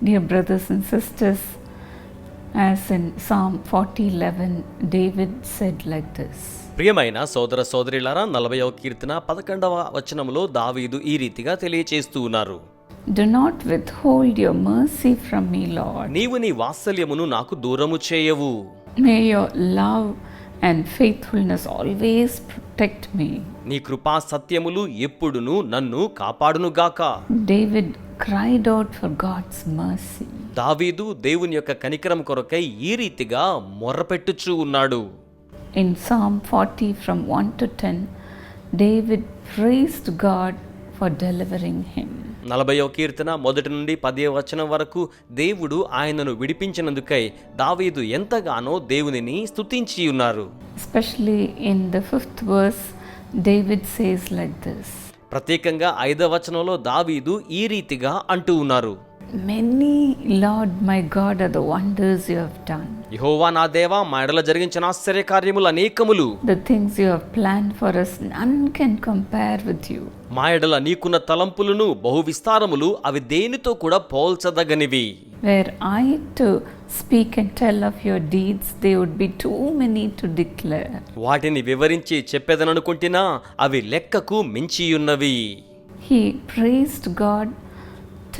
Dear brothers and sisters, as in Psalm 40:11, David said like this ప్రియమైన సోదర సోదరిలారా నలభైవ కీర్తన పదకొండవ వచనంలో దావీదు ఈ రీతిగా తెలియచేస్తూ ఉన్నారు Do not withhold your mercy from me, Lord. నీవు నీ వాత్సల్యమును నాకు దూరము చేయవు May your love and faithfulness always protect మీ నీ కృపా సత్యములు ఎప్పుడును నన్ను కాపాడును గాక David cried out for God's mercy దావీదు దేవుని యొక్క కనికరం కొరకై ఈ రీతిగా మొరపెట్టుచూ ఉన్నాడు. In Psalm forty from one to ten David praised God for delivering him నలభైవ కీర్తన మొదటి నుండి పదే వచనం వరకు దేవుడు ఆయనను విడిపించినందుకై దావీదు ఎంతగానో దేవునిని స్తుతించి ఉన్నారు. Especially in the fifth verse, David says like this. ప్రత్యేకంగా ఐదవ వచనంలో దావీదు ఈ రీతిగా అంటూ ఉన్నారు. Many, Lord my God, are the wonders you have done. యహోవా నా దేవా మా ఎడల జరిగించిన ఆశ్చర్య కార్యములు అనేకములు The things you have planned for us, none can compare with you. మా ఎడల నీకున్న తలంపులను బహు విస్తారములు అవి దేనితో కూడా పోల్చదగనివి Were I to speak and tell of your deeds, they would be too many to declare. వాటిని వివరించి చెప్పేదననుకుంటున్నా అవి లెక్కకు మించియున్నవి He praised God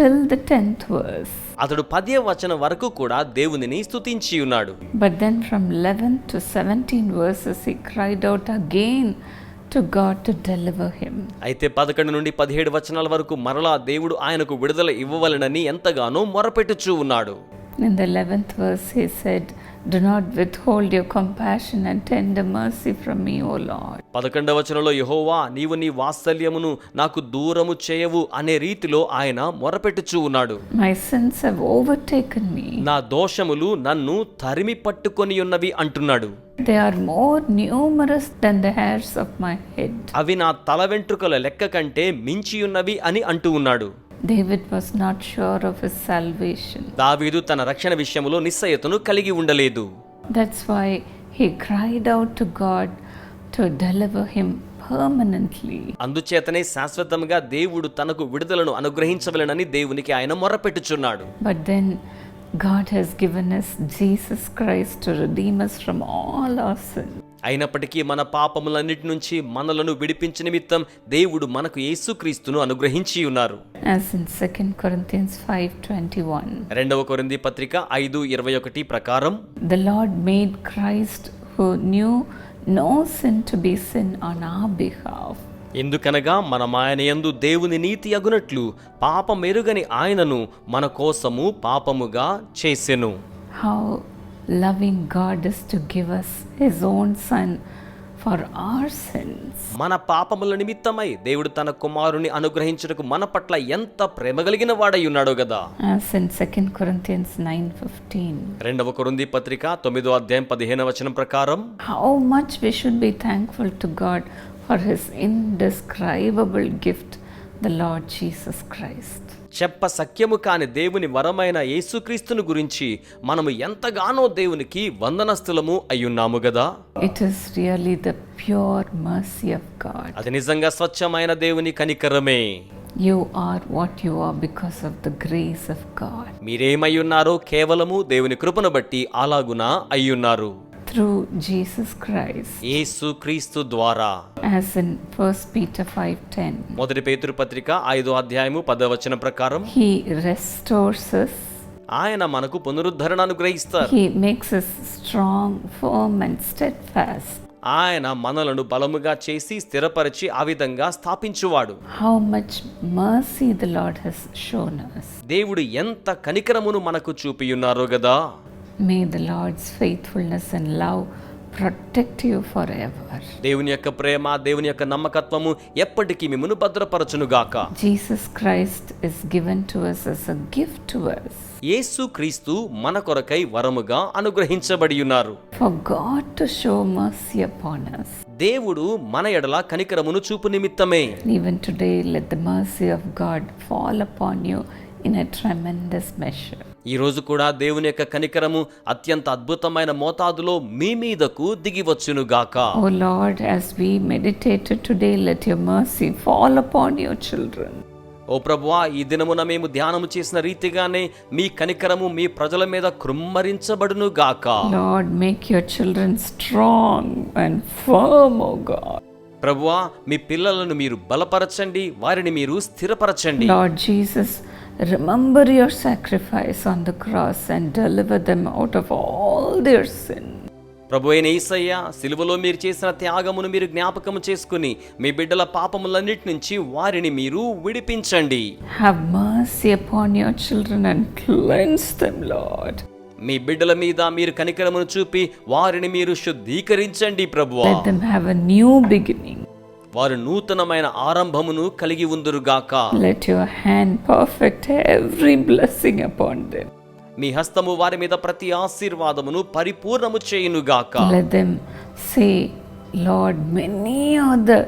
till the tenth verse. అతడు పదే వచనం వరకు కూడా దేవునిని స్తుతించి ఉన్నాడు But then from 11 to 17 verses, he cried out again to God to deliver him. అయితే పదకొండు నుండి పదిహేడు వచనాల వరకు మరలా దేవుడు ఆయనకు విడుదల ఇవ్వవలెనని ఎంతగానో మొరపెట్టుచూ ఉన్నాడు In the 11th verse, he said, Do not withhold your compassion and tender mercy from me, O Lord. పదకొండవ వచనంలో యహోవా నీవు నీ వాత్సల్యమును నాకు దూరము చేయవు అనే రీతిలో ఆయన మొరపెట్టుచూ ఉన్నాడు My sins have overtaken me. నా దోషములు నన్ను తరిమి పట్టుకొని ఉన్నవి అంటున్నాడు They are more numerous than the hairs of my head. అవి నా తల వెంట్రుకల లెక్క కంటే మించియున్నవి అని అంటూ ఉన్నాడు David was not sure of his salvation. దావీదు తన రక్షణ విషయములో నిశ్చయతను కలిగి ఉండలేదు That's why he cried out to God to deliver him permanently. అందుచేతనే శాశ్వతంగా దేవుడు తనకు విడుదలను అనుగ్రహించవలెనని దేవునికి ఆయన మొరపెట్టుచున్నాడు But then God has given us Jesus Christ to redeem us from all our. అయినప్పటికీ మన పాపములన్నిటి నుంచి మనలను విడిపించి నిమిత్తం దేవుడు మనకు యేసుక్రీస్తును అనుగ్రహించి ఉన్నారు. As in 2 Corinthians 5:21, రెండవ కొరింది పత్రిక ఐదు ఇరవై ఒకటి ప్రకారం the Lord made Christ who knew no sin to be sin on our behalf. ఎందుకనగా మనం ఆయన యందు దేవుని నీతి అగునట్లు పాపమెరుగని ఆయనను మన కోసము పాపముగా చేసెను. How loving God is to give us his own son for our sins మన పాపముల నిమిత్తమై దేవుడు తన కుమారుని అనుగ్రహించడకు మన పట్ల ఎంత ప్రేమ కలిగిన వాడై ఉన్నాడో కదా. సెకండ్ కొరింథియన్స్ నైన్ ఫిఫ్టీన్ రెండవ కొరుంది పత్రిక తొమ్మిదో అధ్యాయం పదిహేను వచనం ప్రకారం how much we should be thankful to God for his indescribable gift the Lord Jesus Christ చెప్ప సఖ్యము కాని దేవుని వరమైన యేసుక్రీస్తును గురించి మనము ఎంతగానో దేవునికి వందనస్థులము అయ్యున్నాము గదా It is really the pure mercy of God. అది నిజంగా స్వచ్ఛమైన దేవుని కనికరమే You are what you are because of the grace of God. మీరేమై ఉన్నారో కేవలము దేవుని కృపను బట్టి అలాగున అయ్యున్నారు Through Jesus Christ. యేసు క్రీస్తు ద్వారా As in 1 Peter 5:10. మొదటి పేతురు పత్రిక ఐదో అధ్యాయము పదవచన ప్రకారం He restores us. ఆయన మనకు పునరుద్ధరణ అనుగ్రహిస్తారు He makes us strong, firm, and steadfast. ఆయన మనలను బలముగా చేసి స్థిరపరిచి ఆ విధంగా స్థాపించువాడు How much mercy the Lord has shown us. దేవుడు ఎంత కనికరమును మనకు చూపియున్నారో గదా may the Lord's faithfulness and love protect you for ever దేవుని యొక్క ప్రేమ దేవుని యొక్క నమ్మకత్వము ఎప్పటికీ మిమ్మను భద్రపరచును గాక Jesus Christ is given to us as a gift to us. యేసు క్రీస్తు మన కొరకై వరముగా అనుగ్రహించబడి ఉన్నారు for God show mercy upon దేవుడు మన ఎడల కనికరమును చూపు నిమిత్తమే. Even today let the mercy of God fall upon you in a tremendous measure ఈ రోజు కూడా దేవుని యొక్క కనికరము అత్యంత అద్భుతమైన మోతాదులో మీ మీదకు దిగివచ్చును గాక. O Lord as we meditated today let your mercy fall upon your children O ప్రభువా ఈ దినమున మేము ధ్యానము చేసిన రీతిగానే మీ కనికరము మీ ప్రజల మీద కృమ్మరించబడును గాక. Lord make your children strong and firm O God ప్రభువా మీ పిల్లలను మీరు బలపరచండి వారిని మీరు స్థిరపరచండి. Lord Jesus remember your sacrifice on the cross and deliver them out of all their sin ప్రభు అయిన ఈసయ్య సిలువలో మీరు చేసిన త్యాగమును మీరు జ్ఞాపకం చేసుకుని మీ బిడ్డల పాపములన్నిటి నుంచి వారిని మీరు విడిపించండి. చిల్డ్రన్ అండ్ మీ బిడ్డల మీద మీరు కనికరమును చూపి వారిని మీరు శుద్ధీకరించండి ప్రభు హ్యావ్ న్యూ బిగినింగ్ వారు నూతనమైన ఆరంభమును కలిగి ఉందరుగాక. మీ హస్తము వారి మీద ప్రతి ఆశీర్వాదమును పరిపూర్ణము చేయునుగాక. Lord, many are the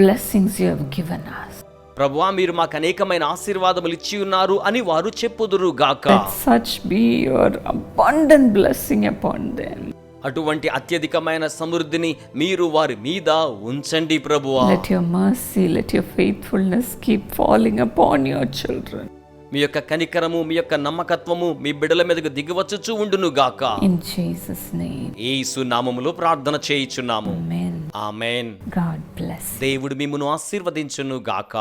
blessings you have given us. ప్రభువా మీరు మాకు అనేకమైన ఆశీర్వాదములు ఇచ్చి ఉన్నారు అని వారు చెప్పుదురు గాక such be your abundant blessing upon them అటువంటి అత్యధికమైన సమృద్ధిని మీరు వారి మీద ఉంచండి ప్రభువా your children. మీ యొక్క కనికరము మీ యొక్క నమ్మకత్వము మీ బిడ్డల మీదకు దిగివచ్చుచు ఉండును గాక In Jesus' name, ఏసు నామములో ప్రార్థన చేయుచున్నాము. Amen God bless. దేవుడు మిమ్మును ఆశీర్వదించును గాక